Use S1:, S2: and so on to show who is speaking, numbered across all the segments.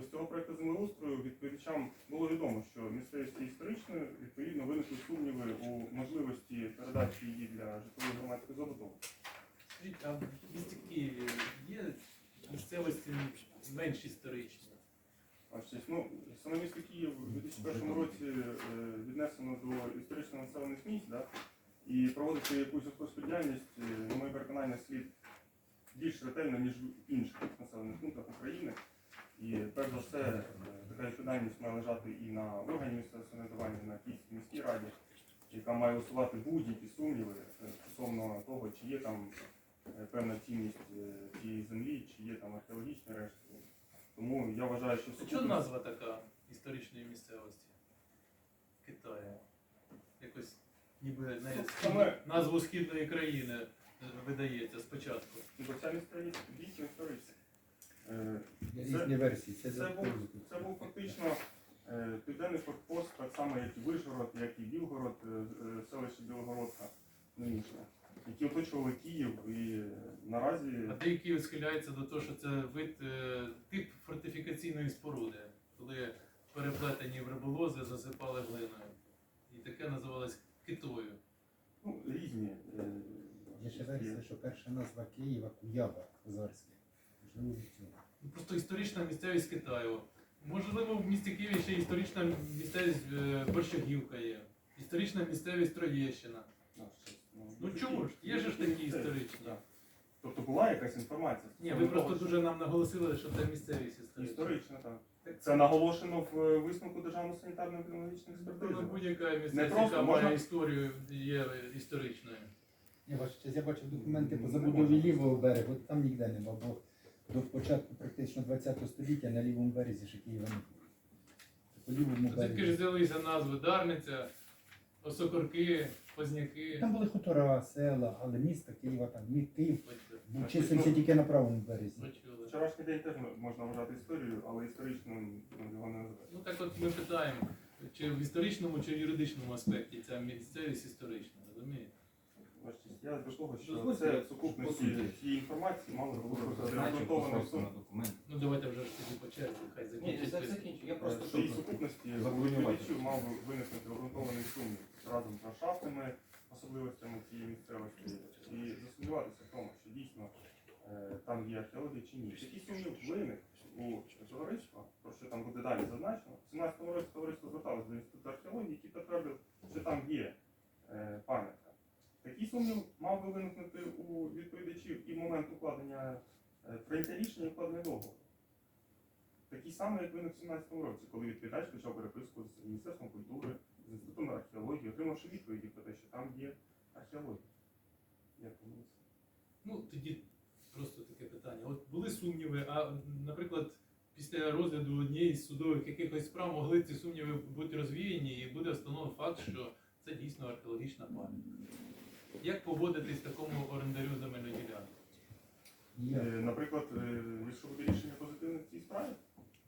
S1: Тобто з цього проекту землеустрою відповідачам було відомо, що місцевість є історичною, відповідно виникли сумніви у можливості передачі її для житлової громадської забудови.
S2: Скажіть, а в місті Києві є місцевості менш історичні?
S1: Значить, ну, саме місто Київ у 2001 році е, віднесено до історично населених місць, да? і проводити якусь господарську діяльність, е, на моє переконання, слід більш ретельно, ніж в інших населених пунктах України. І перш за все, е, така відповідальність має лежати і на органі місцевого самоврядування, на Київській міській раді, яка має усувати будь-які сумніви е, стосовно того, чи є там е, певна цінність е, цієї землі, чи є там археологічні рештки. Тому я вважаю, що
S2: А чого назва така історичної місцевості? Китаю. Якось ніби
S1: Ну, саме-
S2: назву східної країни е, видається спочатку.
S1: Бо ця місцевість дійсно історична. Е,
S3: різні версії. Це,
S1: Це був, це був фактично е, південний форпост, так само як і Вишгород, як і Білгород, е, е, селище Білогородка нинішнє, які оточували Київ і е, наразі
S2: А деякі схиляються до того, що це вид е, тип фортифікаційної споруди, коли переплетені в риболози засипали глиною. І таке називалось китою.
S1: ну, різні. е,
S3: Є ще версія, що перша назва Києва Куява Козарське.
S2: Просто історична місцевість Китаю. Можливо, в місті Києві ще історична місцевість е, Борщагівка є. Історична місцевість Троєщина.
S1: ну,
S2: Ну чому ж? Є ж такі історичні.
S1: Тобто була якась інформація.
S2: Ні, ви просто дуже нам наголосили, що це місцевість історична.
S1: історично, так. Це наголошено в е, висновку Державної санітарно-епідеміологічної
S2: Ну,
S1: експертизи.
S2: будь-яка місцевість,
S1: просто,
S2: яка має історію, є історичною.
S3: Я бачу, я бачив документи по забудові лівого берегу, там ніде нема, бо до початку практично ХХ століття на лівому березі ще Києва не було. По лівому
S2: Звідки ж
S3: березі.
S2: взялися назви Дарниця, Осокорки, Позняки.
S3: Там були хутора, села, але місто Києва там ні Київ
S2: Бачите,
S3: був числився тільки на правому березі.
S2: почули.
S1: Вчорашній день теж можна вважати історією, але історичним ну, його не називають.
S2: Ну так от ми питаємо, чи в історичному, чи в юридичному аспекті ця місцевість історична, розумієте?
S1: Я до того, що
S4: Дозвольте,
S1: це в сукупності цієї інформації мало тому,
S4: на документ.
S2: Ну давайте вже ж тоді по черзі, хай
S4: Ні,
S2: закінчить.
S4: закінчу. Я просто
S1: що в
S4: щоб-
S1: сукупності мав би виникнути обґрунтований сумнів разом з ландшафтними особливостями цієї місцевості і засумніватися в тому, що дійсно е, там є археологія чи ні. Такий сумнів виник у товариства, про що там буде далі зазначено. В 17 році товариство зверталося до інституту археології, який підтвердив, що там є е. Такий сумнів мав би виникнути у відповідачів і момент укладення е, прийняття рішення укладення договору. Такий самий, як виник в 17 році, коли відповідач почав переписку з Міністерством культури, з інститутом археології, отримавши відповіді про те, що там є археологія. Як?
S2: Ну тоді просто таке питання. От були сумніви, а наприклад, після розгляду однієї з судових якихось справ могли ці сумніви бути розвіяні і буде встановлений факт, що це дійсно археологічна пам'ятка. Як поводитись такому орендарю земельної ділянки?
S1: Е, Наприклад, е, якщо буде рішення позитивне в цій справі,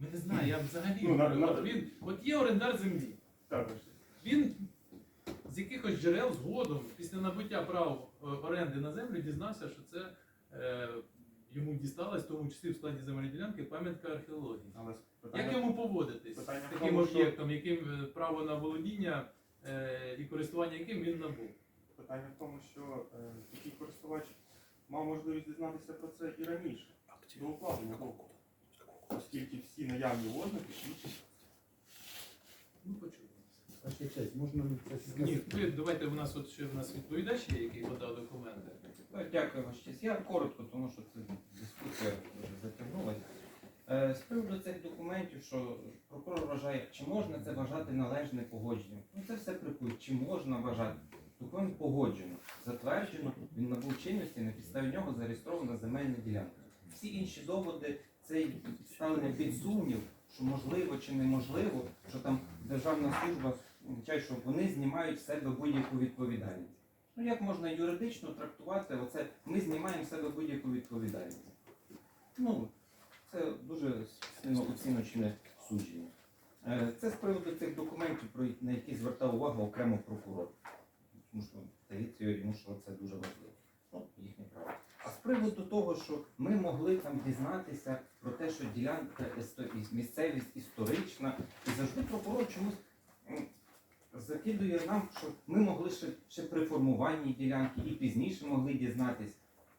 S2: Ми не знаю, я взагалі
S1: Ну, на- на-
S2: от він, от є орендар землі.
S1: також
S2: Він з якихось джерел згодом, після набуття прав е, оренди на землю, дізнався, що це е, йому дісталось, в тому числі в складі земельної ділянки, пам'ятка археології.
S1: але
S2: Як
S1: питання,
S2: йому поводитись з
S1: питання в
S2: таким
S1: тому, що-
S2: об'єктом, яким е, право на володіння е, і користування яким він набув?
S1: Питання в тому, що е, такий користувач мав можливість дізнатися про це і раніше, до укладення договору, оскільки всі наявні ознаки свідчать
S2: Ну, почули.
S3: Ваша честь, можна це
S2: Ні,
S3: сказати?
S2: ви давайте у нас от ще в нас відповідач є, який подав документи.
S4: Так, Дякую, ваш честь. Я коротко, тому що це дискусія дуже затягнулася. Е, З приводу цих документів, що прокурор вважає, чи можна це вважати належне погодження. Ну це все прикує, чи можна вважати. Документ погоджено, затверджено, він набув чинності, на підставі нього зареєстрована земельна ділянка. Всі інші доводи це ставлення під сумнів, що можливо чи неможливо, що там державна служба що вони знімають з себе будь-яку відповідальність. Ну як можна юридично трактувати оце ми знімаємо з себе будь-яку відповідальність? Ну, це дуже сильно оціночне судження. Е, Це з приводу цих документів, на які звертав увагу окремо прокурор. Що здається йому, що це дуже важливо. Ну, їхнє право. А з приводу того, що ми могли там дізнатися про те, що ділянка місцевість історична, і завжди прокурор чомусь закидує нам, що ми могли ще, ще при формуванні ділянки і пізніше могли дізнатись.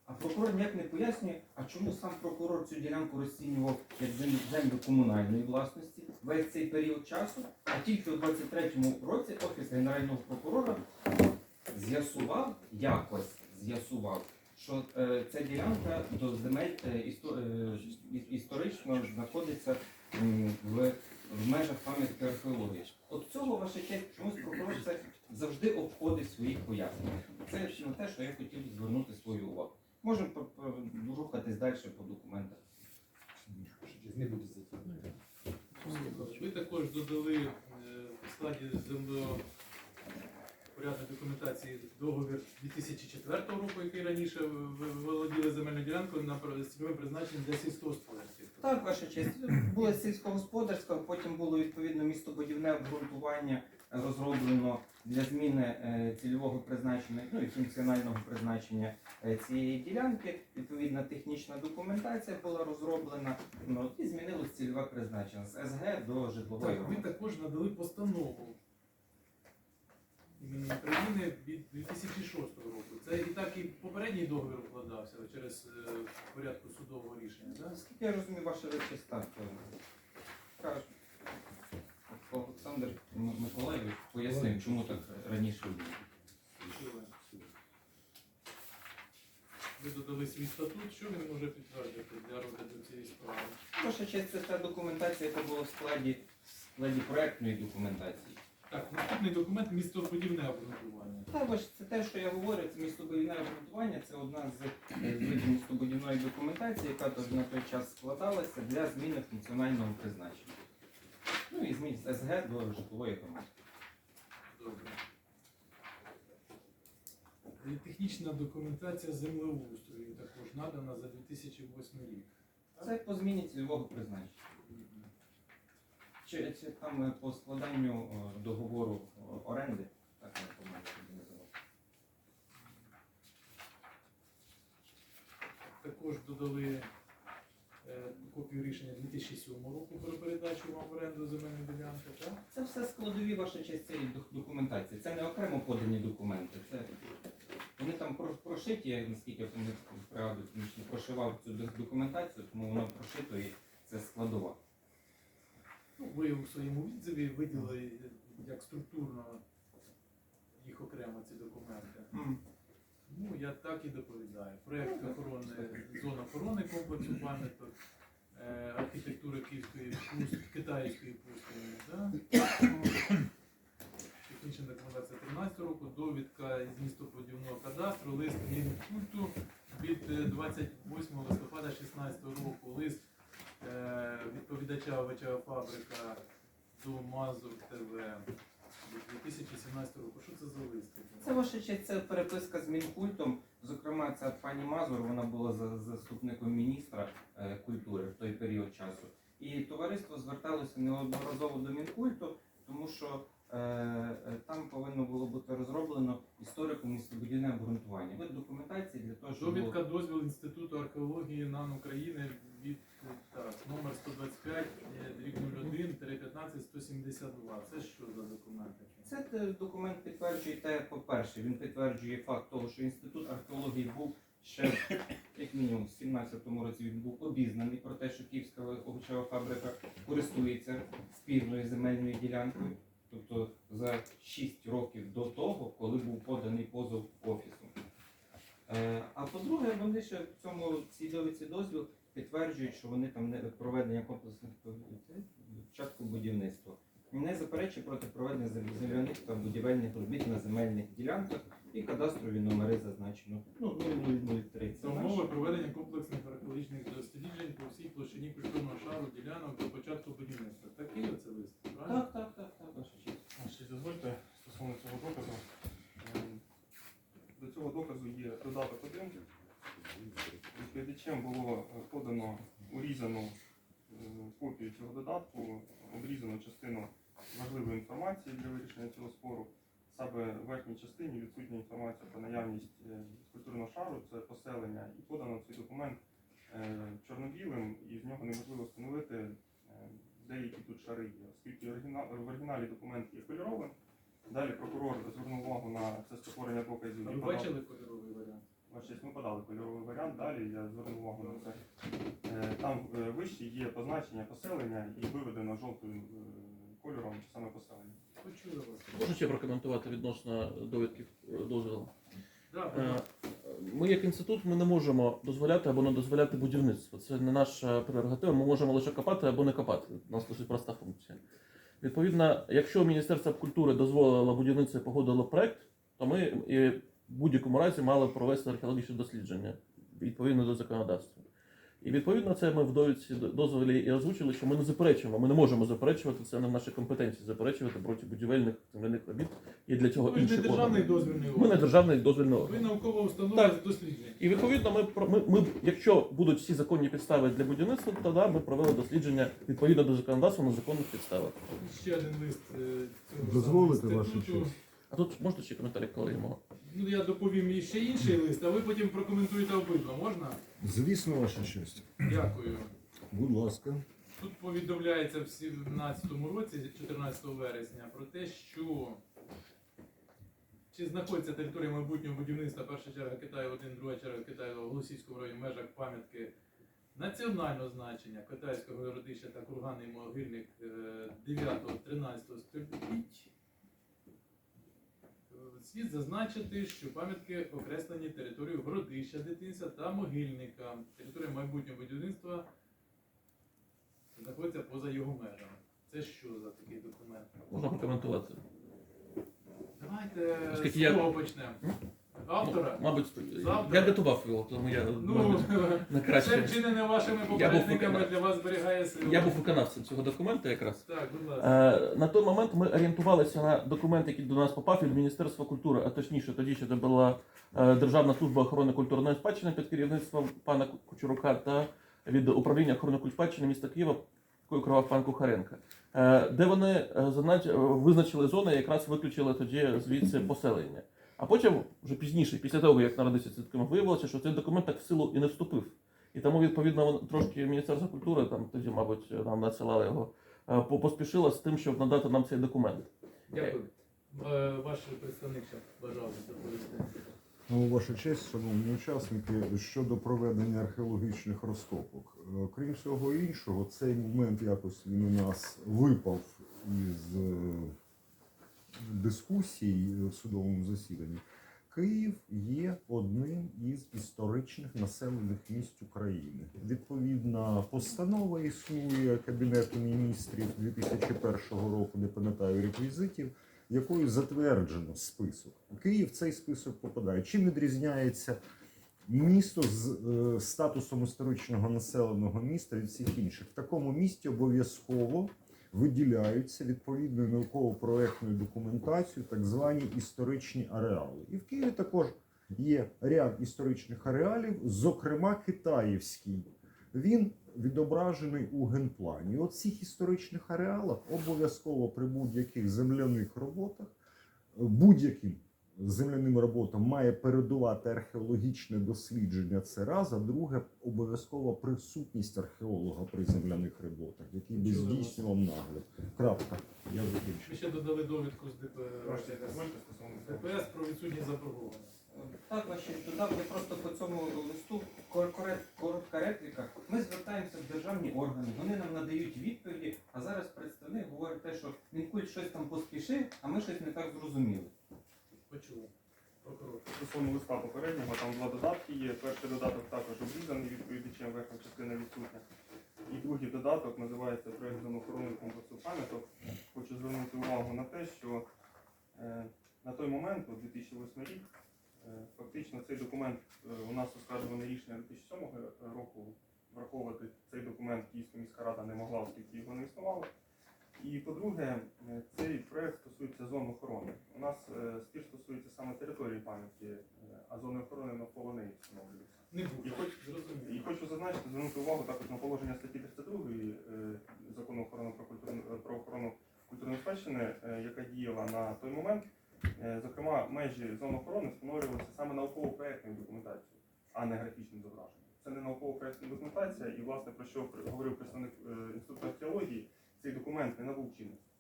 S4: А прокурор ніяк не пояснює, а чому сам прокурор цю ділянку розцінював як зем- землю комунальної власності весь цей період часу, а тільки у 23-му році офіс генерального прокурора з'ясував якось з'ясував, що е, ця ділянка до земель е, істо- е, історично знаходиться м, в, в межах пам'ятки археології. От цього ваша честь чомусь прокурор це завжди обходить в своїх поясненнях. Це на те, що я хотів звернути свою увагу. Можемо по- по- рухатись далі по документах.
S3: Не буду затягнути.
S2: Ви також додали е, в складі землепорядної документації договір 2004 року, який раніше володіли земельною ділянкою на пр- цільовим призначенням для сільськогосподарських.
S4: Так, ваша честь. Було сільськогосподарська, потім було відповідно містобудівне обґрунтування розроблено для зміни е, цільового призначення, ну і функціонального призначення е, цієї ділянки. Відповідна технічна документація була розроблена, ну і змінилось цільове призначення з СГ до житлової.
S2: Так, ви також надали постанову імені України від 2006 року. Це і так і попередній договір укладався через е, порядку судового рішення. Да?
S4: Наскільки я розумію, ваша речі так. Олександр Миколаївич пояснив, чому так раніше було.
S2: Чули. Ви додали свій статут, що він може підтвердити для розгляду цієї справи?
S4: Ваша честь, це та документація, яка була в складі, в складі проектної документації.
S2: Так, наступний документ містобудівне обґрунтування.
S4: Також це те, що я говорю, це містобудівне обґрунтування, це одна з е, видів містобудівної документації, яка тоді на той час складалася для зміни функціонального призначення. Ну і змін з СГ до житлової громади.
S2: Добре. І технічна документація землеустрою також надана за 2008 рік.
S4: Це по зміні цільового призначення. Чи, чи там е, по складанню е, договору е, оренди, так я по-моєму називав.
S2: Також додали е, копію рішення 2007 року про передачу вам в оренду земельної ділянки. Так?
S4: Це все складові ваша честь цієї документації. Це не окремо подані документи. Це вони там прошиті, я наскільки я пригадую, прошивав цю документацію, тому воно прошито і це складова.
S2: Ну, ви у своєму відзиві виділили як структурно їх окремо ці документи. Ну, я так і доповідаю. Проєкт охорони, зон охорони комплексу пам'яток, е, архітектури Київської пуст, китайської пустині, да? технічна документація 13 року, довідка із містоподівного кадастру, лист Мінкульту від е, 28 листопада 16 року, лист відповідача ОВЧ фабрика до Мазур ТВ від 2017 року. Що це за лист?
S4: Це ваша честь, це переписка з Мінкультом. Зокрема, ця пані Мазур, вона була за- заступником міністра е, культури в той період часу. І товариство зверталося неодноразово до Мінкульту, тому що там повинно було бути розроблено історико містобудівне обґрунтування. Вид документації для того, щоб було-
S2: Довідка дозвіл Інституту археології НАН України від е, так, номер 125 е, дріб 01 15 172. Це що за документи?
S4: Це документ підтверджує те, по-перше, він підтверджує факт того, що інститут археології був ще як мінімум в 17-му році він був обізнаний про те, що Київська овочева фабрика користується спільною земельною ділянкою. Тобто за 6 років до того, коли був поданий позов офісу. Е, а по-друге, вони ще в цьому цій довідці дозвіл підтверджують, що вони там не проведення комплексних початку будівництва не заперечує проти проведення зем- земляних та будівельних робіт на земельних ділянках і кадастрові номери зазначено. Ну, 0003. Це
S2: Це умови проведення комплексних археологічних досліджень по всій площині культурного шару ділянок до початку будівництва. Такий оце лист, правильно?
S4: Так, так, так, так, ваша честь.
S1: Значить, стосовно цього доказу. Ем, До цього доказу є додаток 1. Відповідачем було е, подано урізану е, копію цього додатку, обрізану частину важливої інформації для вирішення цього спору. Саме в верхній частині відсутня інформація про наявність е, культурного шару, це поселення, і подано цей документ чорно-білим, і з нього неможливо встановити деякі тут шари є, оскільки в оригіналі документ є кольоровим. Далі прокурор звернув увагу на це створення доказів.
S2: Ви бачили кольоровий варіант?
S1: Ми подали кольоровий варіант, далі я звернув увагу на це. Е, Там е, вище є позначення поселення і виведено жовтим е, кольором саме поселення.
S5: Можу ще прокоментувати відносно довідки е, дозволу. Ми як інститут ми не можемо дозволяти або не дозволяти будівництво. Це не наша прерогатива. Ми можемо лише копати або не копати. У нас досить проста функція. Відповідно, якщо Міністерство культури дозволило будівництво і погодило проект, то ми і в будь-якому разі мали провести археологічне дослідження відповідно до законодавства. І відповідно це ми в довідці дозволі і озвучили, що ми не заперечуємо. Ми не можемо заперечувати це не в нашій компетенції, заперечувати проти будівельних земляних робіт. І для цього
S2: Ви ж не державний
S5: органи.
S2: дозвільний
S5: Ми не державний дозвільний
S2: Ви
S5: орган.
S2: наукова установа
S5: Так.
S2: з.
S5: І відповідно, ми, ми, ми, якщо будуть всі законні підстави для будівництва, то да, ми провели дослідження відповідно до законодавства на законних підставах.
S2: Ще один лист е, цього
S6: Дозволите,
S2: самого
S6: Ваша
S2: інституту.
S6: честь?
S5: А тут можна ще коментарі колегімо?
S2: Ну, я доповім і ще інший лист, а ви потім прокоментуєте обидва. Можна?
S6: Звісно, ваша честь.
S2: Дякую.
S6: Будь ласка.
S2: Тут повідомляється в 17 році, 14 вересня, про те, що чи знаходиться територія майбутнього будівництва перша черга Китаю 1, друга черга Китаю в Голосівському районі в межах пам'ятки національного значення китайського городища та курганний могильник 9-13 століть. Слід зазначити, що пам'ятки окреслені територією городища дитинства та могильника. Територія майбутнього будівництва знаходиться поза його межами. Це що за такий документ?
S5: Можна прокоментувати.
S2: Давайте
S5: Оскільки
S2: з
S5: я-
S2: кого почнемо. Автора?
S5: Мабуть,
S2: Завтра?
S5: я готував його, тому я
S2: Ну,
S5: мабуть, на
S2: це
S5: краще.
S2: вчинене вашими
S5: був
S2: попередниками
S5: виконав-
S2: для вас зберігає силу.
S5: Я був виконавцем цього документу якраз.
S2: Так, будь ласка.
S5: Е, На той момент ми орієнтувалися на документ, який до нас попав від Міністерства культури, а точніше тоді ще це була е, Державна служба охорони культурної спадщини під керівництвом пана Кучурука та від управління охорони культурної спадщини міста Києва, якою керував пан Кухаренко, Е, де вони е, зазнач- е, визначили зони і якраз виключили тоді звідси поселення. А потім, вже пізніше, після того, як народився цей документ, виявилося, що цей документ так в силу і не вступив. І тому, відповідно, трошки Міністерство культури там тоді, мабуть, нам надсилали його е, по- поспішила з тим, щоб надати нам цей документ.
S2: Дякую. Е, Ваш представник ще бажав доповісти.
S6: Ну, ваша честь, шановні учасники, щодо проведення археологічних розкопок. Е, Крім всього іншого, цей момент якось він у нас випав із дискусій в судовому засіданні. Київ є одним із історичних населених місць України. Відповідна постанова існує Кабінету міністрів 2001 року, не пам'ятаю реквізитів, якою затверджено список. Київ цей список попадає. Чим відрізняється місто з е, статусом історичного населеного міста від всіх інших? В такому місті обов'язково виділяються відповідною науково-проектною документацією так звані історичні ареали. І в Києві також є ряд історичних ареалів, зокрема китаївський. Він відображений у генплані. І от цих історичних ареалах обов'язково при будь-яких земляних роботах, е, будь-яким земляним роботам має передувати археологічне дослідження. Це раз, а друге обов'язкова присутність археолога при земляних роботах, який би здійснював нагляд. Крапка. Я
S2: Ви
S6: закінчив.
S2: ще додали довідку з ДПС.
S1: стосовно.
S2: ДПС про відсутність заборгованості.
S4: Так, ваші додав, я просто по цьому листу кор- коротка репліка. Ми звертаємося в державні органи, вони нам надають відповіді, а зараз представник говорить те, що Мінкульт щось там поспішив, а ми щось не так зрозуміли.
S2: Прокурор.
S1: Стосовно листа попереднього, там два додатки є. Перший додаток також обрізаний відповідачем, верхня частина відсутня. І другий додаток називається проєкт охорони комплексу пам'яток. Хочу звернути увагу на те, що е, на той момент, у 2008 рік, е, фактично цей документ е, у нас оскаржуване рішення 2007 року. Враховувати цей документ Київська міська рада не могла, оскільки його не існувало. І по-друге, е, цей проект стосується зон охорони. У нас е, спір стосується саме території пам'ятки, е, а зони охорони навколо неї встановлюються.
S2: Не
S1: І хоч- І хочу зазначити, звернути увагу також на положення статті 32 е, закону охорони про культурну про охорону культурної спадщини, яка діяла на той момент. Зокрема, межі зон охорони встановлювалися саме науково-проектною документацією, а не графічним зображенням. це не науково-проєктна документація, і власне про що говорив представник інституту археології, цей документ не набув чинності.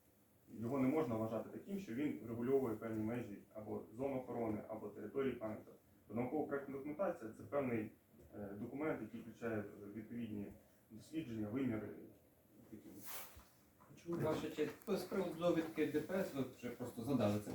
S1: Його не можна вважати таким, що він врегульовує певні межі або зон охорони, або території пам'яток. Бо Науково-проєктна документація це певний е, документ, який включає відповідні дослідження, виміри.
S4: Ваша честь, з приводу довідки ДПС, ви вже просто задали це